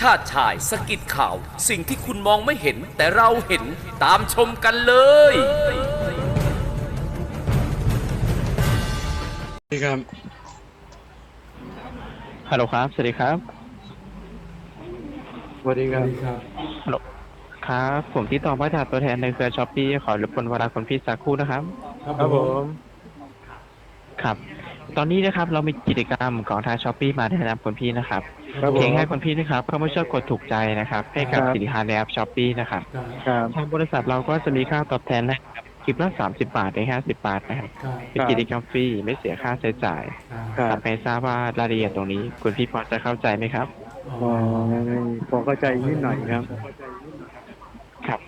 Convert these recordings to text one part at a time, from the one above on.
ชาติชายสกิดข่าว สิ่งที่คุณมองไม่เห็น แต่เราเห็นตามชมกันเลย สวัสดีครับ ฮัลโหลครับ สวัสดีครับ สวัสดีครับ ฮัลโหล ครับ ผมที่ต่อมาจากตัวแทนในเครือช้อปปี้ขอรบกวนเวลาคนพี่สักครู่นะครับ ครับผม ครับ ตอนนี้นะครับเรามีกิจกรรมของทางช้อปปี้มาแนะนำคนพี่นะครับ ครับผม เพียงให้คนพี่นะครับเข้ามาช่วยกดถูกใจนะครับ ให้กับครับ สินค้าในแอปช้อปปี้นะครับครับ ทางบริษัทเราก็จะมีค่าตอบแทนให้ครับคลิปละ30 บาทใน50 บาทนะครับเป็นกิจกรรมฟรีไม่เสียค่าใช้จ่ายครัครับบไม่ทราบว่ารายละเอียดตรงนี้ คุณพี่พอจะเข้าใจไหมครับ อ๋อพอเข้าใจนิดหน่อยครับ ครับ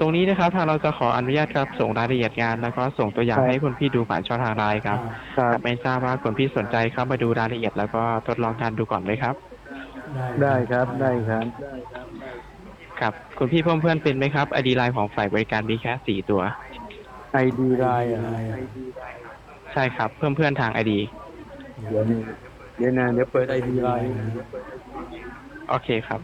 ตรงนี้นะครับทางเราจะขออนุญาตครับส่งรายละเอียดงาน แล้วก็ส่งตัวอย่างครับ ให้คุณพี่ดูผ่านช่องทางไลน์ครับครับครับไม่ทราบว่าคุณพี่สนใจเข้ามาดูรายละเอียดแล้วก็ทดลองทานดูก่อนไหมครับ ได้ครับได้ครับครับ คุณพี่เพิ่มเพื่อนเป็นไหมครับไอดีไลน์ของฝ่ายบริการมีแค่สี่ตัว ไอดีไลน์อะใช่ครับ เพิ่มเพื่อนทางไอดีเดี๋ยวนี้เดี๋ยวนะเดี๋ยวเปิดไอดีไลน์โอเคครับ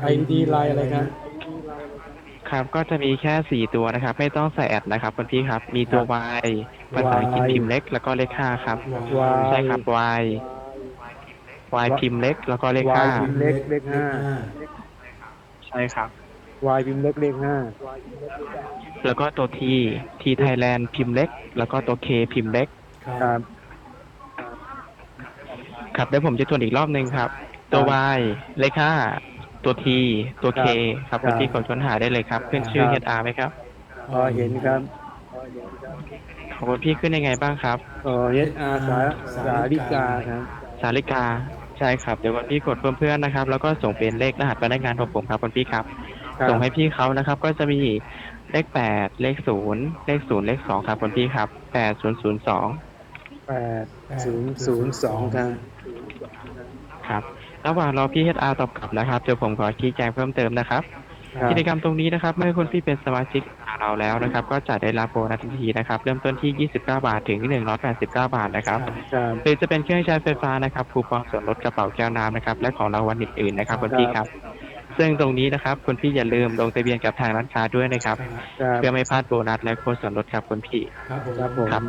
ไอดีไลน์อะไรครับ ครับก็จะมีแค่สี่ตัวนะครับ ไม่ต้องใส่แอดนะครับคุณพี่ครับ มีตัว Y ภาษาอังกฤษ Y พิมพ์เล็ก แล้วก็เลขห้าครับ Y ใช่ครับ Y Y พิมพ์เล็ก แล้วก็เลขห้า Y พิมพ์เล็กเลขห้า ใช่ครับ Y พิมพ์เล็กเลขห้า แล้วก็ตัว T T Thailand พิมพ์เล็ก แล้วก็ตัว K พิมพ์เล็ก ครับ ครับเดี๋ยวผมจะทวนอีกรอบหนึ่งครับ ตัว Y เลขห้า ตัว T ตัว K ครับคุณพี่กดค้นหาได้เลยครับ ขึ้นชื่อ HR ไหมครับพอเห็นครับของคุณพี่ขึ้นยังไงบ้างครับอ๋อเฮดอาสาสาลิกาครับ สาริกาใช่ครับ เดี๋ยวคุณพี่กดเพิ่มเพื่อนนะครับ แล้วก็ส่งเป็นเลขรหัสพนักงานของผมครับคุณพี่ครับ ครับ ส่งให้พี่เขานะครับ ก็จะมีเลขแปดเลขศูนย์เลขศูนย์เลขสองครับคุณพี่ครับแปดศูนย์ศูนย์สองแปดศูนย์ศูนย์สองครับ ครับ ระหว่างรอพี่ HR ตอบกลับนะครับเดี๋ยวผมขอชี้แจงเพิ่มเติมนะครับครับกิจกรรมตรงนี้นะครับ เมื่อคุณพี่เป็นสมาชิกของเราแล้วนะครับ ก็จะได้รับโบนัสทันทีนะครับ เริ่มต้นที่ 29 บาทถึง 189 บาทนะครับครับหรือจะเป็นเครื่องใช้ไฟฟ้านะครับคูปองส่วนลดกระเป๋าแก้วน้ำนะครับ และของรางวัลอื่นๆนะครับคุณพี่ครับ ซึ่งตรงนี้นะครับคุณพี่อย่าลืมลงทะเบียนกับทางร้านค้าด้วยนะครับ ครับเพื่อไม่พลาดโบนัสและโค้ดส่วนลดครับคุณพี่ ครับผม ครับ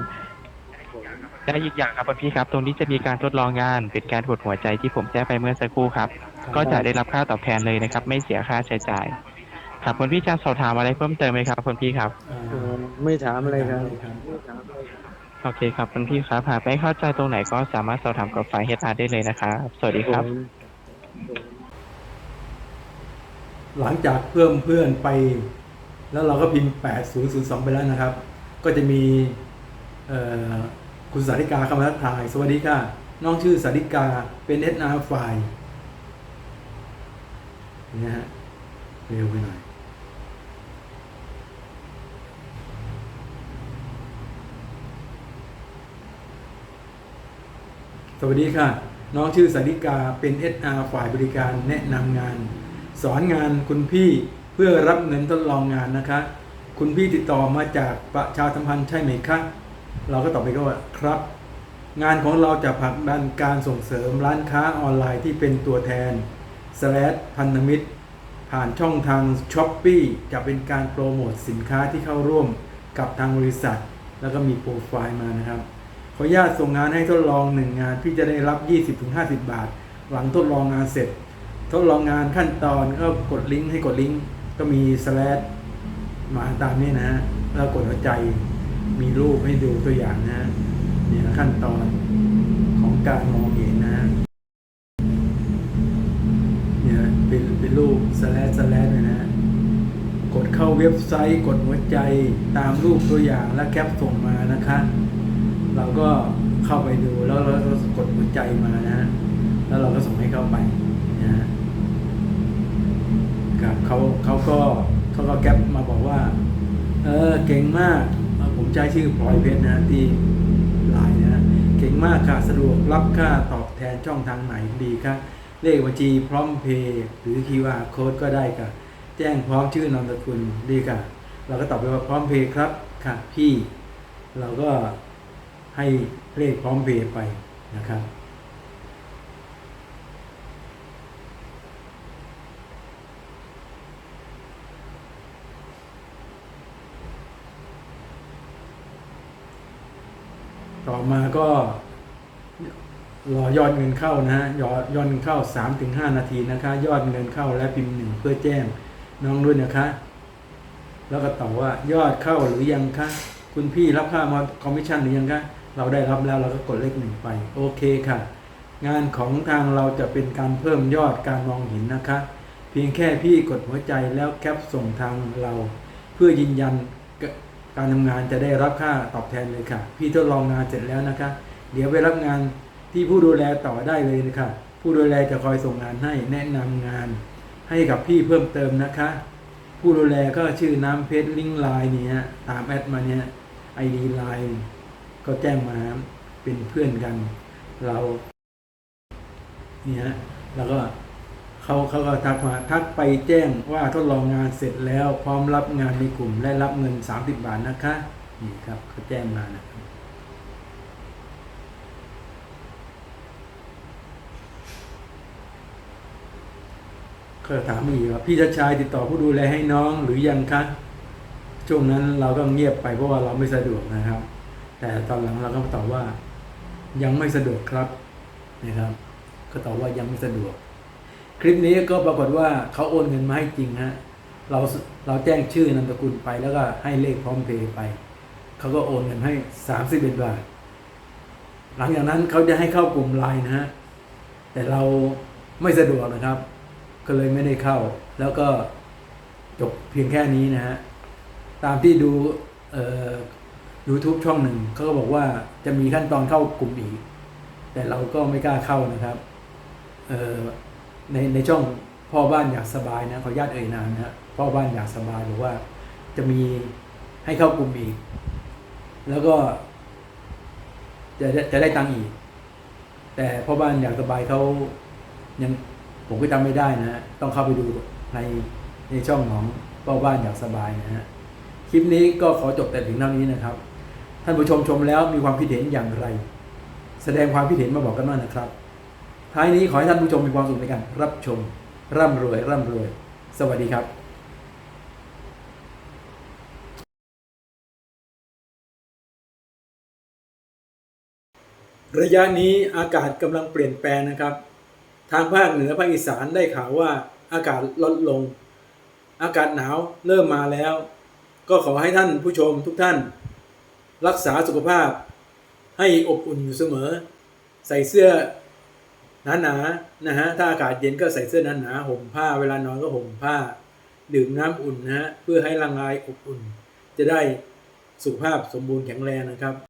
และอีกอย่างครับคุณพี่ครับ ตรงนี้จะมีการทดลองงานเป็นการกดหัวใจที่ผมแจ้งไปเมื่อสักครู่ครับ ก็จะได้รับค่าตอบแทนเลยนะครับ ไม่เสียค่าใช้จ่าย ครับคุณพี่จะสอบถามอะไรเพิ่มเติมไหมครับคุณพี่ครับเอ่อไม่ถามอะไรครับ โอเคครับคุณพี่ครับหากไม่เข้าใจตรงไหนก็สามารถสอบถามกับฝ่าย HR ได้เลยนะครับ สวัสดีครับ หลังจากเพิ่มเพื่อนไป แล้วเราก็พิมพ์ 8002 ไปแล้วนะครับ ก็จะมีเอ่อ คุณสาริกาเข้ามาทักทาย สวัสดีค่ะ น้องชื่อสาริกาเป็น HR ฝ่ายนะฮะเร็วไปหน่อยสวัสดีค่ะ น้องชื่อสาริกาเป็น HR ฝ่ายบริการแนะนำงาน สอนงานคุณพี่เพื่อรับเงินทดลองงานนะคะ คุณพี่ติดต่อมาจากประชาสัมพันธ์ใช่ไหมคะ เราก็ตอบไปก็ว่าครับ งานของเราจะผลักดันการส่งเสริมร้านค้าออนไลน์ที่เป็นตัวแทนสแลดพันธมิตร ผ่านช่องทาง s h อ p e e จะเป็นการโปรโมทสินค้าที่เข้าร่วมกับทางบริษัท แล้วก็มีโปรไฟล์มานะครับ ขออนุญาตส่งงานให้ทดลองหนึ่งงานพี่จะได้รับ 20-50 บาท หลังทดลองงานเสร็จ ทดลองงานขั้นตอนก็กดลิงก์ให้กดลิงก์ก็มีสแลดมาตามนี้นะฮะแล้วกดหัวใจ มีรูปให้ดูตัวอย่างนะฮะเนี่ยขั้นตอนของการมองเห็นนะฮะเนี่ยเป็นเป็นรูปสแลดสแลดเลยนะ กดเข้าเว็บไซต์กดหัวใจตามรูปตัวอย่างและแคปส่งมานะคะ เราก็เข้าไปดูแล้วเราก็กดหัวใจมานะฮะแล้วเราก็ส่งให้เข้าไปนะฮะครับเขาเขาก็เขาก็แก๊ปมาบอกว่า เออเก่งมาก ผมใช้ชื่อพลอยเพชรนะที่ไลน์นะเก่งมากค่ะสะดวกรับค่าตอบแทนช่องทางไหนดีครับเลขบัญชีพร้อมเพย์หรือ QR code ก็ได้ค่ะ แจ้งพร้อมชื่อนามสกุลดีค่ะ เราก็ตอบไปว่าพร้อมเพย์ครับค่ะพี่ เราก็ให้เลขพร้อมเพย์ไปนะครับ ต่อมาก็รอยอดเงินเข้านะฮะยอดยอดเงินเข้า 3-5 นาทีนะคะ ยอดเงินเข้าและพิมพ์หนึ่งเพื่อแจ้งน้องด้วยนะคะ แล้วก็ตอบว่ายอดเข้าหรือยังคะคุณพี่รับค่ามาคอมมิชชั่นหรือยังคะเราได้รับแล้วเราก็กดเลขหนึ่งไปโอเคค่ะ งานของทางเราจะเป็นการเพิ่มยอดการมองเห็นนะคะ เพียงแค่พี่กดหัวใจแล้วแคปส่งทางเรา เพื่อยืนยัน การทำงานจะได้รับค่าตอบแทนเลยค่ะ พี่ทดลองงานเสร็จแล้วนะคะ เดี๋ยวไปรับงานที่ผู้ดูแลต่อได้เลยนะคะ ผู้ดูแลจะคอยส่งงานให้แนะนำงาน ให้กับพี่เพิ่มเติมนะคะ ผู้ดูแลก็ชื่อน้ำเพชรลิงไลน์เนี่ยตามแอดมาเนี่ยไอดีไลน์ก็แจ้งมาเป็นเพื่อนกันเราเนี่ยแล้วก็ เขาเขาก็ทักมาทักไปแจ้งว่าทดลองงานเสร็จแล้ว พร้อมรับงานในกลุ่มและรับเงิน 30 บาทนะคะ นี่ครับเขาแจ้งมานะครับก็ถามอีกว่าพี่ชาชายติดต่อผู้ดูแลให้น้องหรือยังคะช่วงนั้นเราก็เงียบไปเพราะว่าเราไม่สะดวกนะครับ แต่ตอนหลังเราก็ตอบว่า ยังไม่สะดวกครับนะครับ ก็ตอบว่ายังไม่สะดวก คลิปนี้ก็ปรากฏว่าเขาโอนเงินมาให้จริงฮะเราเราแจ้งชื่อนามสกุลไปแล้วก็ให้เลขพร้อมเพย์ไป เขาก็โอนเงินให้สามสิบเอ็ดบาท หลังจากนั้นเขาจะให้เข้ากลุ่มไลน์นะฮะแต่เราไม่สะดวกนะครับ ก็เลยไม่ได้เข้า แล้วก็จบเพียงแค่นี้นะฮะตามที่ดูเอ่อ YouTube ช่องหนึ่งเขาก็บอกว่าจะมีขั้นตอนเข้ากลุ่มอีก แต่เราก็ไม่กล้าเข้านะครับเอ่อ ในในช่องพ่อบ้านอยากสบายนะขออนุญาตเอ่ยนามนะพ่อบ้านอยากสบายบอว่าจะมีให้เข้ากลุ่มอีก แล้วก็ จะจะได้ตังค์อีก แต่พ่อบ้านอยากสบายเขายังผมก็จำไม่ได้นะฮะต้องเข้าไปดูในในช่องของพ่อบ้านอยากสบายนะฮะคลิปนี้ก็ขอจบแต่ถึงเท่านี้นะครับ ท่านผู้ชมชมแล้วมีความคิดเห็นอย่างไร แสดงความคิดเห็นมาบอกกันมานะครับ ท้ายนี้ขอให้ท่านผู้ชมมีความสุขในการรับชม ร่ำรวย ร่ำรวย สวัสดีครับระยะนี้อากาศกำลังเปลี่ยนแปลงนะครับ ทางภาคเหนือภาคอีสานได้ข่าวว่าอากาศลดลง อากาศหนาวเริ่มมาแล้ว ก็ขอให้ท่านผู้ชมทุกท่าน รักษาสุขภาพ ให้อบอุ่นอยู่เสมอ ใส่เสื้อ หนาๆนะฮะถ้าอากาศเย็นก็ใส่เสื้อหนาๆห่มผ้า เวลานอนก็ห่มผ้า ดื่มน้ำอุ่นนะฮะเพื่อให้ร่างกายอบอุ่น จะได้สุขภาพสมบูรณ์แข็งแรงนะครับ